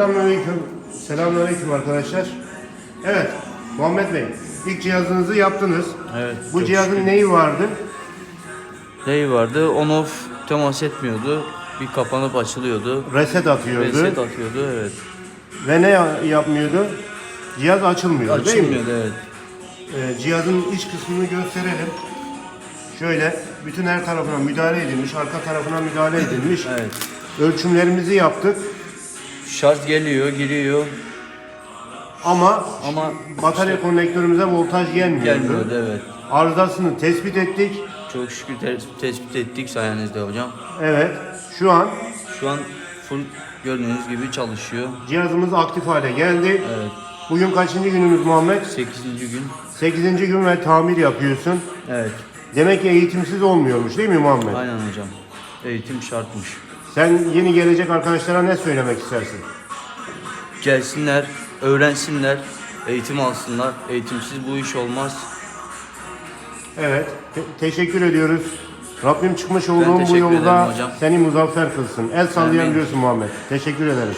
Selamünaleyküm. Selamünaleyküm arkadaşlar. Evet, Muhammed Bey, ilk cihazınızı yaptınız. Evet. Bu çok cihazın şükür. neyi vardı? neyi vardı? On off temas etmiyordu. Bir kapanıp açılıyordu. Reset atıyordu. Reset atıyordu evet. Ve ne ya- yapmıyordu? Cihaz açılmıyordu değil mi? Açılmıyordu evet. Ee, cihazın iç kısmını gösterelim. Şöyle, bütün her tarafına müdahale edilmiş, arka tarafına müdahale edilmiş. Evet. Ölçümlerimizi yaptık. Şarj geliyor, giriyor Ama, ama batarya konnektörümüze voltaj gelmiyordu. gelmiyordu evet. Arızasını tespit ettik. Çok şükür tes- tespit ettik sayenizde hocam. Evet, şu an Şu an full gördüğünüz gibi çalışıyor. cihazımız aktif hale geldi. Evet. Bugün kaçıncı günümüz Muhammed? 8. gün. 8. gün ve tamir yapıyorsun. Evet. Demek ki eğitimsiz olmuyormuş değil mi Muhammed? Aynen hocam. Eğitim şartmış. Sen yeni gelecek arkadaşlara ne söylemek istersin? Gelsinler, öğrensinler, eğitim alsınlar. Eğitimsiz bu iş olmaz. Evet, te- teşekkür ediyoruz. Rabbim çıkmış olduğun bu teşekkür ederim yolda hocam. seni muzaffer kılsın. El Amin. sallayabiliyorsun Muhammed. Teşekkür ederiz.